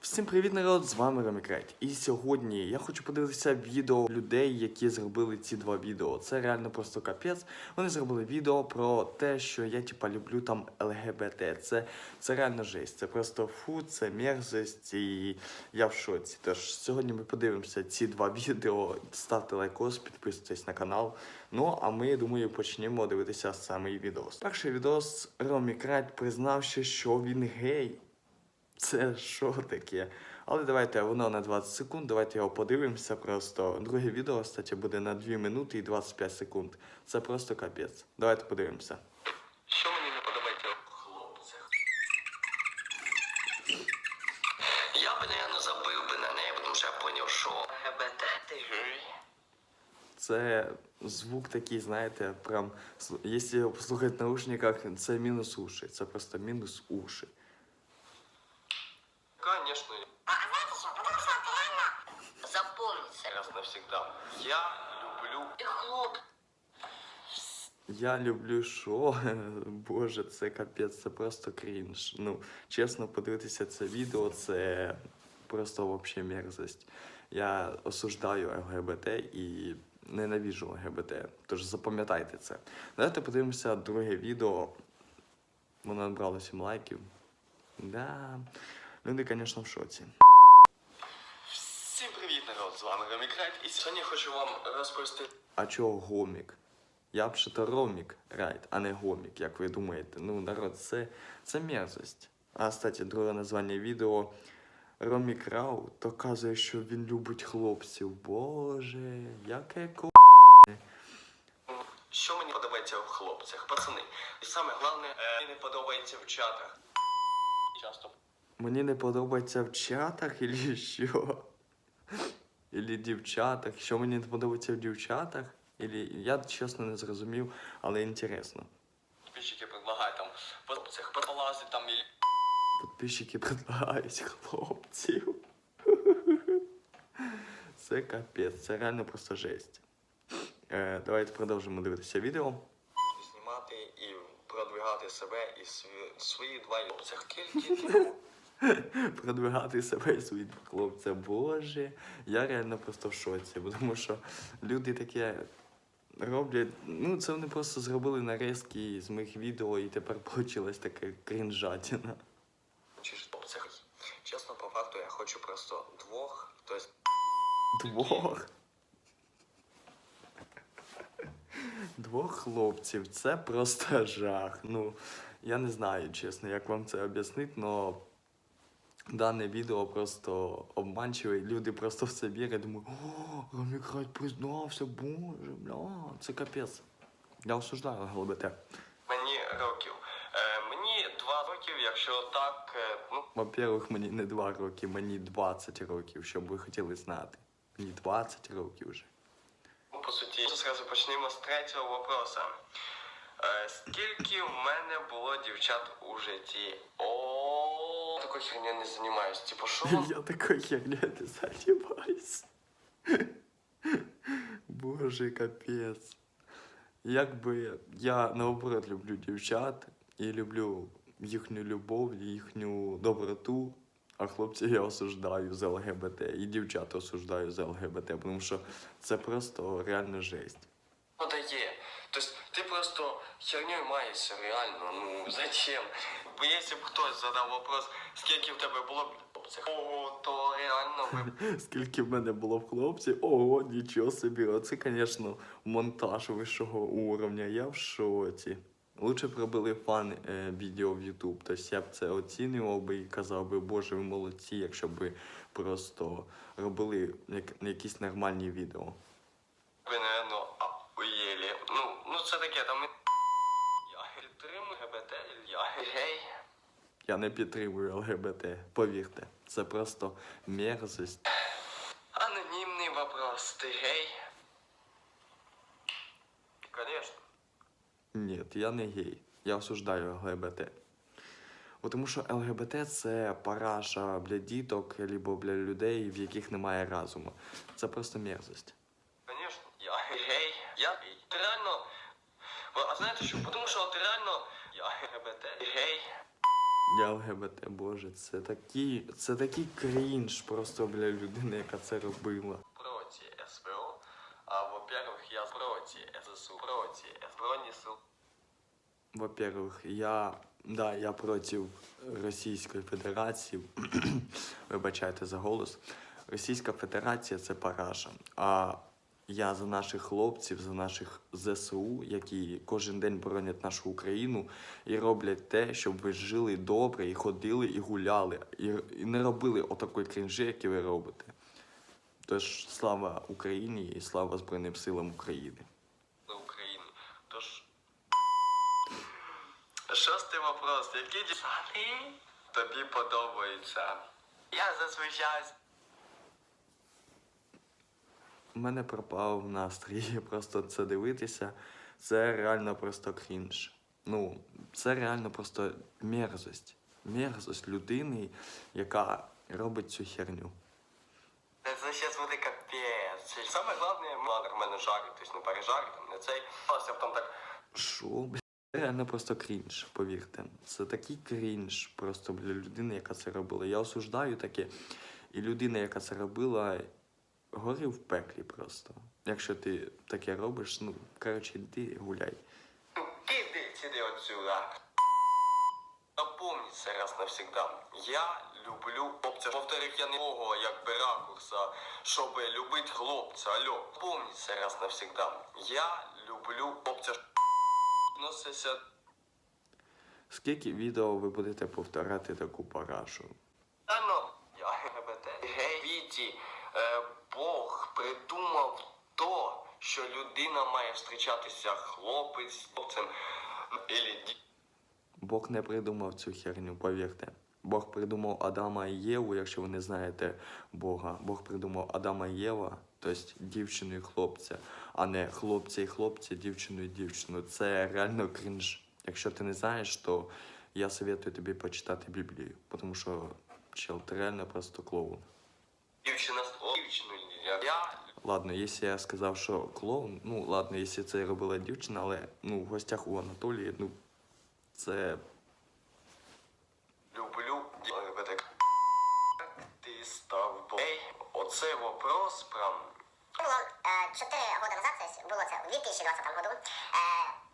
Всім привіт, народ! З вами Ромікрайт. І сьогодні я хочу подивитися відео людей, які зробили ці два відео. Це реально просто капець. Вони зробили відео про те, що я типа люблю там ЛГБТ. Це, це реально жесть. Це просто фу, це мерзость, і я в шоці. Тож сьогодні ми подивимося ці два відео. Ставте лайкос, підписуйтесь на канал. Ну а ми, думаю, почнемо дивитися самий відос. Перший відос Ромі Крайт признавши, що він гей. Це що таке? Але давайте воно на 20 секунд. Давайте його подивимося. Просто друге відео, кстати, буде на 2 минути і 25 секунд. Це просто капець. Давайте подивимося. Що мені не подобається в хлопцях? Я би, наверное, забив би на неї, тому що я поняв, що ЛГБТ ти. Це звук такий, знаєте, прям якщо послухати в наушниках, це мінус уші. Це просто мінус уші. Конечно, А знаете что? Потому что это реально запомнится. раз навсегда. Я люблю Ты хлоп. Я люблю шо. Боже, це капець, це просто крінж. Ну, чесно, подивитися це відео, це просто вообще мерзость. Я осуждаю ЛГБТ і ненавіжу ЛГБТ. Тож запам'ятайте це. Давайте подивимося друге відео. Воно набрало 7 лайків. Да. Люди, звісно, в шоці. Всім привіт, народ! З вами Ромікрайт, і сьогодні я хочу вам розповісти А чого гомік? Я б то ромік, райт, а не гомік, як ви думаєте. Ну, народ, це, це мерзость. А, кстати, друге названня відео Ромік Рау доказує, що він любить хлопців. Боже, яке ко... що мені подобається в хлопцях. Пацани, і саме головне, е, мені не подобається в чатах. Часто Мені не подобається в чатах, ілі що? Ілі дівчатах. Що мені не подобається в дівчатах? Ілі... Я чесно не зрозумів, але інтересно. підписчики предлагають там в хлопцях полазити там і Підписчики предлагають хлопців. Це капець, це реально просто жесть. Е, давайте продовжимо дивитися відео. знімати і продвигати себе і свої, свої два. Тільки Продвигати себе і свої хлопця. Боже, я реально просто в шоці, тому що люди таке роблять. Ну, це вони просто зробили нарізки з моїх відео, і тепер вийшла така крінжатіна. чи ж. Чесно, по факту я хочу просто двох, тобто Двох. Двох хлопців. Це просто жах. Ну, я не знаю, чесно, як вам це об'яснити, але дане відео просто обманчиве, люди просто в це вірять, думають, о, Ромікрат признався, боже, бля, це капець. Я осуждаю ЛГБТ. мені років. Е, мені два років, якщо так, е, ну, Во-первых, мені не 2 роки, мені 20 років, щоб ви хотіли знати. Мені 20 років вже. по суті, зразу почнемо з третього вопроса. Е, скільки в мене було дівчат у житті? О, такою херню не займаюсь. Типу, що вам Я такой херней не занимаюсь. Боже, капець. Якби я наоборот люблю дівчат і люблю їхню любов, їхню доброту, а хлопців я осуждаю за ЛГБТ. І дівчат осуждаю за ЛГБТ, тому що це просто реально жесть. Херню маєшся реально. Ну зачем? Бо якщо б хтось задав вопрос, скільки в тебе було б хлопців, о, то реально ви Скільки в мене було в хлопців, ого, нічого собі. Оце, звісно, монтаж вищого уровня. Я в шоці. Лучше б робили фан е, відео в YouTube. Тобто я б це оцінював би і казав би, боже, ви молодці, якщо б просто робили як, якісь нормальні відео. Ви, ахуєлі. Ну, ну це таке, там. Я підтримую ГБТ, я гей. Я не підтримую ЛГБТ, повірте. Це просто мерзость. Анонімний вопрос. Ти гей? Конечно. Ні, я не гей. Я осуждаю ЛГБТ. Бо Тому що ЛГБТ це параша для діток, або для людей, в яких немає разуму. Це просто мерзость. Конечно. Я гей. Я гей. Ти реально. А знаєте що? Тому що от реально я ГБТ. Гей. Я ЛГБТ, боже, це такий, це такий крінж просто для людини, яка це робила. Проти СВО. А во-первых, я проти ССУ, проти Збройні сил. Во-первых, я, да, я проти Російської Федерації. Вибачайте за голос. Російська Федерація це параша. А я за наших хлопців, за наших ЗСУ, які кожен день боронять нашу Україну і роблять те, щоб ви жили добре і ходили і гуляли, і, і не робили отакої крінжі, які ви робите. Тож слава Україні і слава Збройним силам України. України. Тож. Шостий вопрос. Які дівчата тобі подобаються? Я зазвичай. У мене пропав настрій просто це дивитися. Це реально просто крінж. Ну, це реально просто мерзость. Мерзость людини, яка робить цю херню. Це зараз буде капець. Саме головне, мала нормально жарити, тобто не пережарити, не цей. Просто потім так. Що, бля? Це реально просто крінж, повірте. Це такий крінж просто для людини, яка це робила. Я осуждаю таке. І людина, яка це робила, гори в пеклі просто. Якщо ти таке робиш, ну, коротше, йди гуляй. Іди, сиди отсюда. Запомни це раз навсегда. Я люблю хлопця. Повторюю, я не того, якби ракурса, щоб любити хлопця. Алло. Помни це раз навсегда. Я люблю хлопця. Носися Скільки відео ви будете повторяти таку парашу? Та ну, я ЛГБТ. Віті, е, Бог придумав то, що людина має зустрічатися хлопець з хлопцем. Бог не придумав цю херню, повірте. Бог придумав Адама і Єву, якщо ви не знаєте Бога. Бог придумав Адама і Єва, тобто дівчину і хлопця, а не хлопця і хлопця, дівчину і дівчину. Це реально крінж. Якщо ти не знаєш, то я советую тобі почитати Біблію, тому що чел, ти реально просто клоун. дівчина з. Я, я Ладно, якщо я сказав, що клоун, ну ладно, якщо це робила дівчина, але ну в гостях у Анатолії, ну це люблю. Ти став. Ей, оце вопрос прям. Е, 4 года назад, то було це у 2020 году. Е,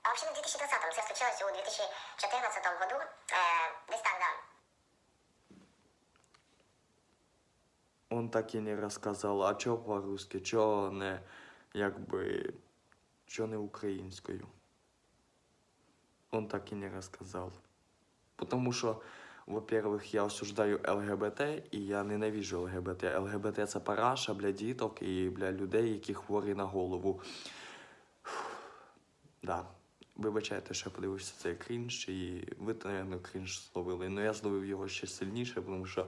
а взагалі не в 2020, це случилось у 2014 году. Е, десь так, да. Он так і не розказав, а чого по-русски, чого не якби чого не українською. Он так і не розказав. Потому що, во-первых, я осуждаю ЛГБТ і я ненавижу ЛГБТ. ЛГБТ це параша для діток і для людей, які хворі на голову. Да. Вибачайте, що я подивився цей крінж, і ви, напевно, крінж зловили. Ну я зловив його ще сильніше, тому що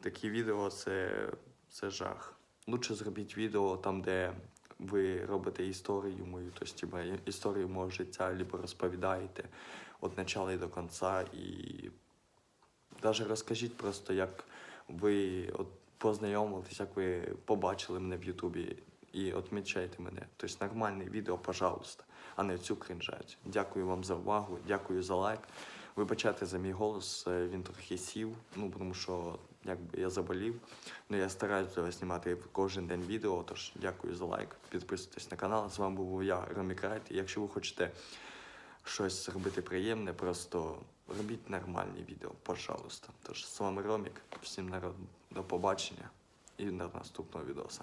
такі відео це, це жах. Лучше зробіть відео там, де ви робите історію мою, тобто історію мого життя, либо розповідаєте від початку і до кінця. І навіть розкажіть просто, як ви от познайомились, як ви побачили мене в Ютубі. І відмічайте мене. Тобто нормальне відео, пожалуйста, а не цю кринжать. Дякую вам за увагу, дякую за лайк. Вибачайте за мій голос, е, він трохи сів, ну тому що якби я заболів. Ну я стараюся знімати кожен день відео. Тож дякую за лайк. Підписуйтесь на канал. З вами був я, Ромік Райт. І якщо ви хочете щось зробити приємне, просто робіть нормальні відео, пожалуйста. Тож з вами Ромік, всім народ, до побачення і до наступного відоса.